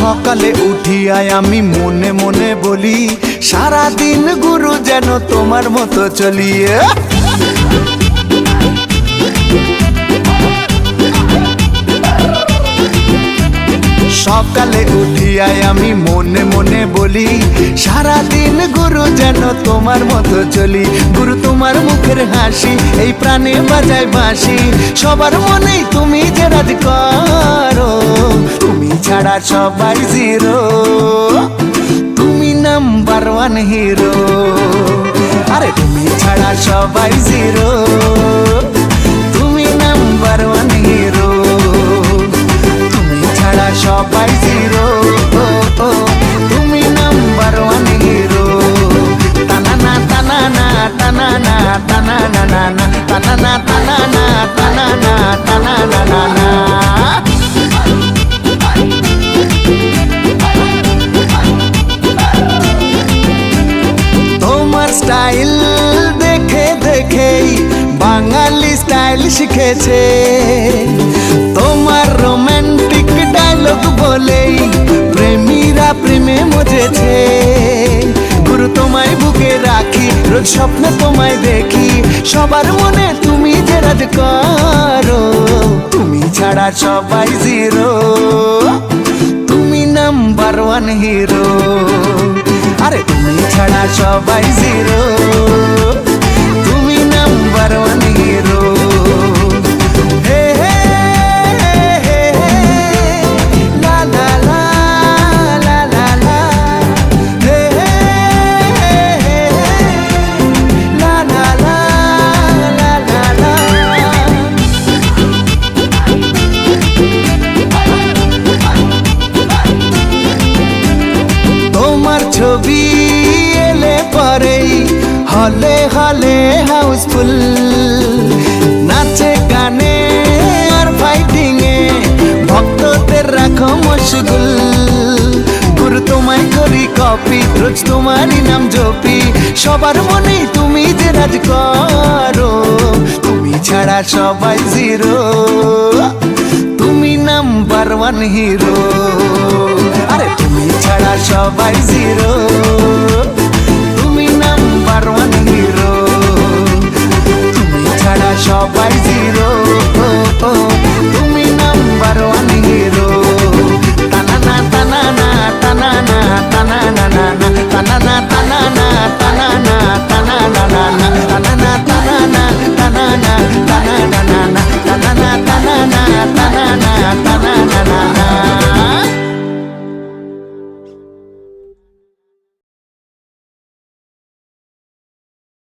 সকালে উঠিয়ায় আমি মনে মনে বলি সারা দিন গুরু যেন তোমার মতো চলিয়ে। সকালে উঠিয়ায় আমি মনে মনে বলি সারা দিন গুরু যেন তোমার মতো চলি, গুরু তোমার মুখের হাসি, এই প্রাণে বাজায় বাঁশি। সবার মনেই তুমি যে রাজ করো, তুমি ছাড়া সবাই জিরো। তুমি নাম্বার ওয়ান হিরো, আরে তুমি ছাড়া সবাই জিরো। তুমি নাম্বার ওয়ান হিরো, তুমি ছাড়া সবাই দেখেই বাঙালি স্টাইল শিখেছে। তোমার রোমান্টিক ডায়লগ বলেই প্রেমীরা প্রেমে মজেছে। গুরু তোমায় বুকে রাখি, রোজ স্বপ্নে তোমায় দেখি। সবার মনে তুমি যে রাজ করো, তুমি ছাড়া সবাই জিরো। তুমি নাম্বার ওয়ান হিরো আরে তুমি ছাড়া সবাই জিরো। ছবি এলে পরেই হলে হলে হাউসফুল। নাচে, গানে আর ফাইটিং এ ভক্তদের রাখো মশগুল। গুরু তোমায় করি কপি, রোজ তোমারই নাম জপি। সবার মনে তুমি যে রাজ করো, তুমি ছাড়া সবাই জিরো। তুমি নাম্বার ওয়ান হিরো ছাড়া সবাই জিরো।